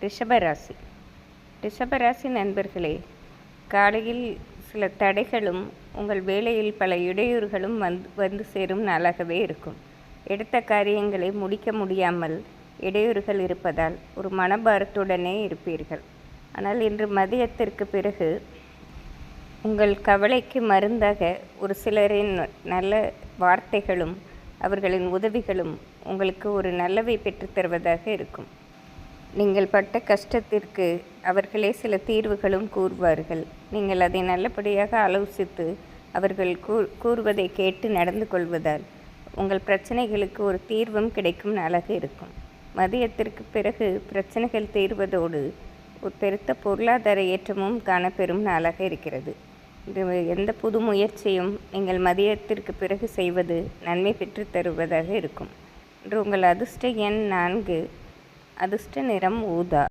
ரிஷபராசி. ரிஷபராசி நண்பர்களே காலையில் சில தடைகளும் உங்கள் வேலையில் பல இடையூறுகளும் வந்து வந்து சேரும் நாளாகவே இருக்கும். எடுத்த காரியங்களை முடிக்க முடியாமல் இடையூறுகள் இருப்பதால் ஒரு மனபாரத்துடனே இருப்பீர்கள். ஆனால் இன்று மதியத்திற்கு பிறகு உங்கள் கவலைக்கு மருந்தாக ஒரு சிலரின் நல்ல வார்த்தைகளும் அவர்களின் உதவிகளும் உங்களுக்கு ஒரு நல்லவை பெற்றுத் தருவதாக இருக்கும். நீங்கள் பட்ட கஷ்டத்திற்கு அவர்களே சில தீர்வுகளும் கூறுவார்கள். நீங்கள் அதை நல்லபடியாக ஆலோசித்து அவர்கள் கூ கூறுவதை கேட்டு நடந்து கொள்வதால் உங்கள் பிரச்சனைகளுக்கு ஒரு தீர்வும் கிடைக்கும் நாளாக இருக்கும். மதியத்திற்கு பிறகு பிரச்சனைகள் தீர்வதோடு ஒரு பெருத்த பொருளாதார ஏற்றமும் காணப்பெறும் நாளாக இருக்கிறது. இது எந்த புது முயற்சியும் நீங்கள் மதியத்திற்கு பிறகு செய்வது நன்மை பெற்று தருவதாக இருக்கும். இன்று உங்கள் அதிர்ஷ்ட எண் நான்கு அதிர்ஷ்ட நிறம் ஊதா.